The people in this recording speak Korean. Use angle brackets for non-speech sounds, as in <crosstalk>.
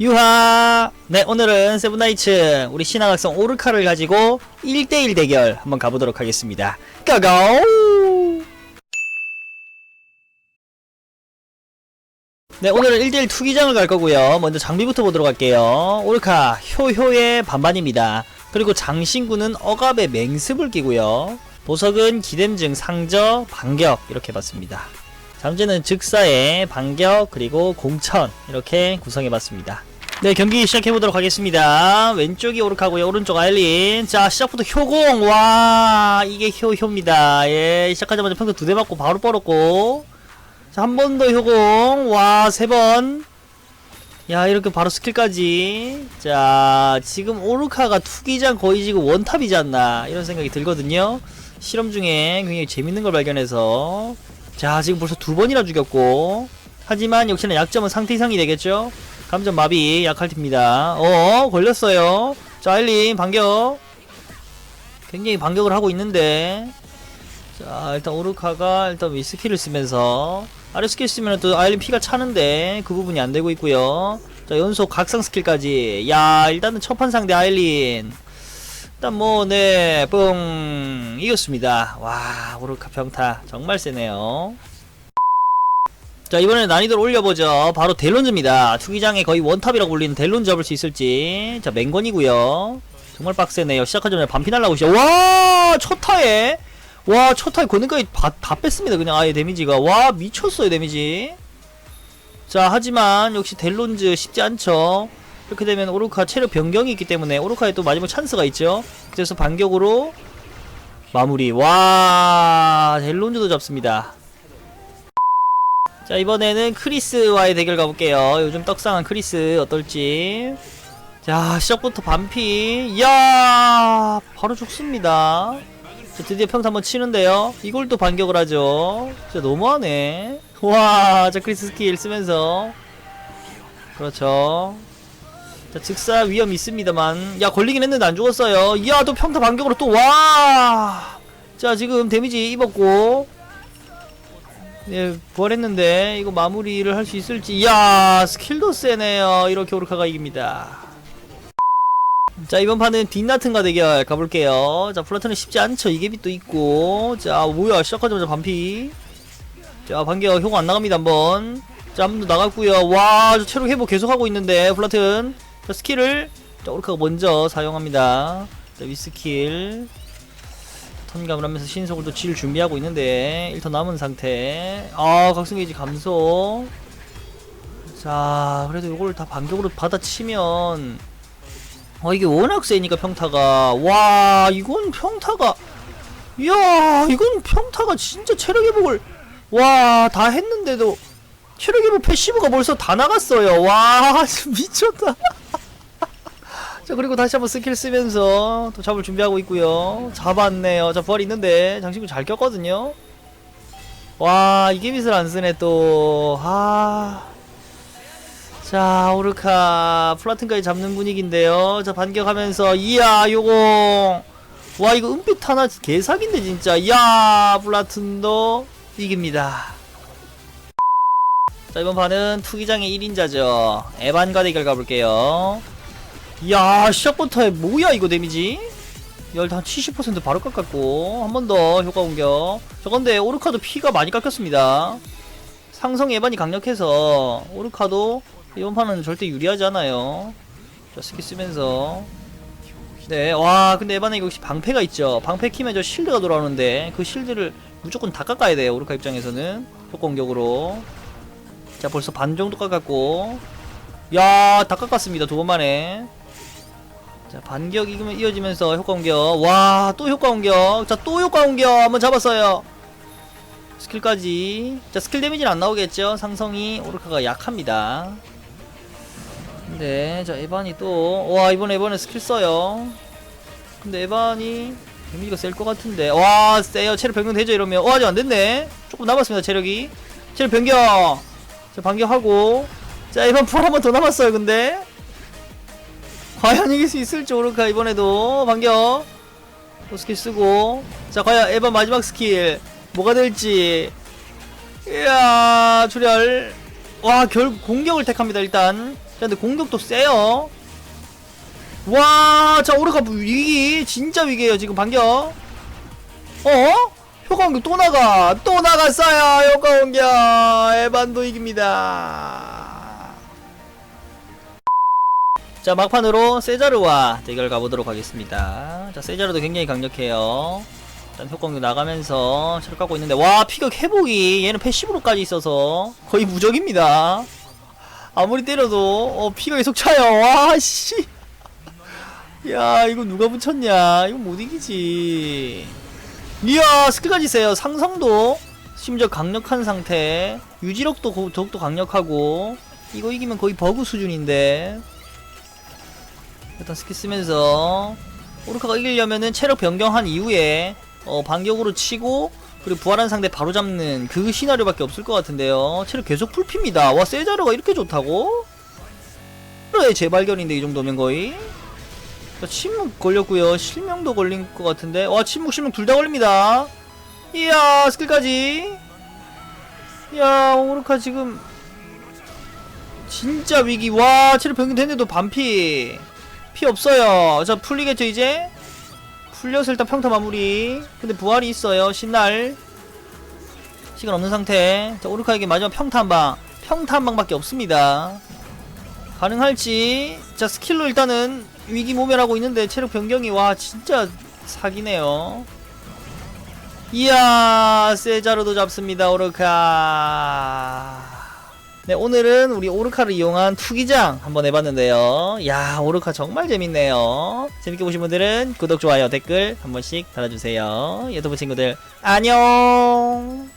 유하! 네, 오늘은 세븐나이츠 우리 신화각성 오르카를 가지고 1대1 대결 한번 가보도록 하겠습니다. 고고! 네, 오늘은 1대1 투기장을 갈 거고요. 먼저 장비부터 보도록 할게요. 오르카, 효효의 반반입니다. 그리고 장신구는 억압의 맹습을 끼고요. 보석은 기댐증, 상저, 반격 이렇게 봤습니다. 잠재는 즉사의 반격 그리고 공천 이렇게 구성해봤습니다. 네 경기 시작해보도록 하겠습니다. 왼쪽이 오르카고요. 오른쪽 아일린. 자 시작부터 효공. 와 이게 효 효입니다. 예 시작하자마자 평소 두 대 맞고 바로 뻗었고. 자 한 번 더 효공. 와 세 번. 야 이렇게 바로 스킬까지. 자 지금 오르카가 투기장 거의 지금 원탑이지 않나 이런 생각이 들거든요. 실험 중에 굉장히 재밌는 걸 발견해서. 자 지금 벌써 두 번이나 죽였고. 하지만 역시나 약점은 상태 이상이 되겠죠 감전 마비 약할 팀입니다. 어 걸렸어요. 자 아일린 반격. 굉장히 반격을 하고 있는데. 자 일단 오르카가 일단 위 스킬을 쓰면서 아래 스킬 쓰면 또 아일린 피가 차는데 그 부분이 안 되고 있고요. 자 연속 각성 스킬까지. 야 일단은 첫판 상대 아일린 일단 뭐네뻥. 이겼습니다. 와 오르카 평타 정말 세네요 자 이번에 난이도를 올려보죠. 바로 델론즈입니다. 투기장에 거의 원탑이라고 불리는 델론 잡을 수 있을지. 자 맹건이고요. 정말 빡세네요. 시작하자마자 반피 날라고 시죠. 와 초타에. 와 초타에 거는까지 다, 다 뺐습니다. 그냥 아예 데미지가. 와 미쳤어요 데미지. 자 하지만 역시 델론즈 쉽지 않죠. 이렇게 되면 오르카 체력 변경이 있기 때문에 오르카에 또 마지막 찬스가 있죠. 그래서 반격으로 마무리. 와 델론즈도 잡습니다 자 이번에는 크리스와의 대결 가볼게요. 요즘 떡상한 크리스 어떨지. 자 시작부터 반피. 이야 바로 죽습니다. 자, 드디어 평타 한번 치는데요. 이걸 또 반격을 하죠. 진짜 너무하네. 와자 크리스 스킬 쓰면서. 그렇죠. 자 즉사 위험 있습니다만. 야 걸리긴 했는데 안 죽었어요. 이야 또 평타 반격으로 또와자 지금 데미지 입었고 예, 부활했는데 이거 마무리를 할 수 있을지. 이야 스킬도 세네요. 이렇게 오르카가 이깁니다. 자 이번 판은 뒷나튼과 대결 가볼게요. 자 플라톤은 쉽지 않죠. 이게빗도 있고. 자 뭐야 시작하자마자 반피. 자 반격 효과 안 나갑니다 한번. 자 한 번 더 나갔고요. 와저 체력 회복 계속하고 있는데 플라튼 자 스킬을 자 오르카가 먼저 사용합니다. 자 위스킬 턴감을 하면서 신속을 또질 준비하고 있는데 1턴 남은 상태. 아 각성게이지 감소. 자 그래도 이걸 다 반격으로 받아치면 어 이게 워낙 세니까 평타가. 와 이건 평타가 이야 이건 평타가 진짜 체력 회복을 와 다 했는데도 체력 회복 패시브가 벌써 다 나갔어요. 와 <laughs> 미쳤다 자 그리고 다시 한번 스킬 쓰면서 또 잡을 준비하고 있고요. 잡았네요. 자 부활 있는데 장신구 잘 꼈거든요. 와 이게 미술 안 쓰네 또아. 자 오르카 플라튼까지 잡는 분위기인데요. 자 반격하면서 이야 요공 와 이거 은빛 하나 개사기인데 진짜. 이야 플라튼도 이깁니다. 자 이번 판은 투기장의 1인자죠. 에반과 대결 가볼게요 이야 시작부터 뭐야 이거 데미지? 열한 70% 바로 깎았고 한 번 더 효과 공격. 저건데 오르카도 피가 많이 깎였습니다. 상성 에반이 강력해서 오르카도 이번 판은 절대 유리하지 않아요. 자 스킬 쓰면서. 네와 근데 에반에 역시 방패가 있죠? 방패 키면 저 실드가 돌아오는데 그 실드를 무조건 다 깎아야 돼요 오르카 입장에서는. 효과 공격으로. 자 벌써 반 정도 깎았고. 야다 깎았습니다 두 번 만에 자 반격 이기면 이어지면서 효과 공격. 와 또 효과 공격. 자 또 효과 공격. 한번 잡았어요. 스킬까지. 자 스킬 데미지는 안 나오겠죠? 상성이 오르카가 약합니다. 근데 자 에반이 또 와 이번 에반에 스킬 써요. 근데 에반이 데미지가 셀 것 같은데. 와 세요. 체력 변경 되죠 이러면? 어 아직 안 됐네. 조금 남았습니다 체력이. 체력 변경. 자 반격하고. 자 에반 풀 한 번 더 남았어요 근데 과연 이길 수 있을지 오르카 이번에도 반격. 또 스킬 쓰고. 자 과연 에반 마지막 스킬 뭐가 될지. 이야 출혈. 와결 공격을 택합니다 일단. 자 근데 공격도 세요. 와자 오르카 위기 진짜 위기에요 지금 반격. 어? 효과 공격 또 나가. 또 나갔어요 효과 공격 에반도 이깁니다 자 막판으로 세자르와 대결 가보도록 하겠습니다. 자 세자르도 굉장히 강력해요. 일단 효과 공격 나가면서 체력 갖고 있는데 와 피격 회복이 얘는 패시브로까지 있어서 거의 무적입니다. 아무리 때려도 어 피가 계속 차요. 와씨. 야 이거 누가 붙였냐? 이거 못 이기지. 이야 스킬까지 세요. 상성도 심지어 강력한 상태. 유지력도 고- 더욱더 강력하고 이거 이기면 거의 버그 수준인데 일단 스킬 쓰면서 오르카가 이기려면은 체력 변경한 이후에 어 반격으로 치고 그리고 부활한 상대 바로 잡는 그 시나리오밖에 없을 것 같은데요. 체력 계속 풀핍니다. 와 세자르가 이렇게 좋다고? 의 재발견인데 이 정도면 거의. 자, 침묵 걸렸고요. 실명도 걸린 것 같은데. 와 침묵 실명 둘 다 걸립니다. 이야 스킬까지. 이야 오르카 지금 진짜 위기. 와 체력 변경됐는데도 반피 피 없어요. 자 풀리겠죠 이제? 풀려서 일단 평타 마무리. 근데 부활이 있어요 신날. 시간 없는 상태. 자 오르카에게 마지막 평타 한방. 평타 한 방밖에 없습니다. 가능할지. 자 스킬로 일단은 위기 모멸하고 있는데 체력 변경이 와 진짜 사기네요. 이야 세자로도 잡습니다 오르카 네 오늘은 우리 오르카를 이용한 투기장 한번 해봤는데요. 야 오르카 정말 재밌네요. 재밌게 보신 분들은 구독 좋아요 댓글 한 번씩 달아주세요. 유튜브 친구들 안녕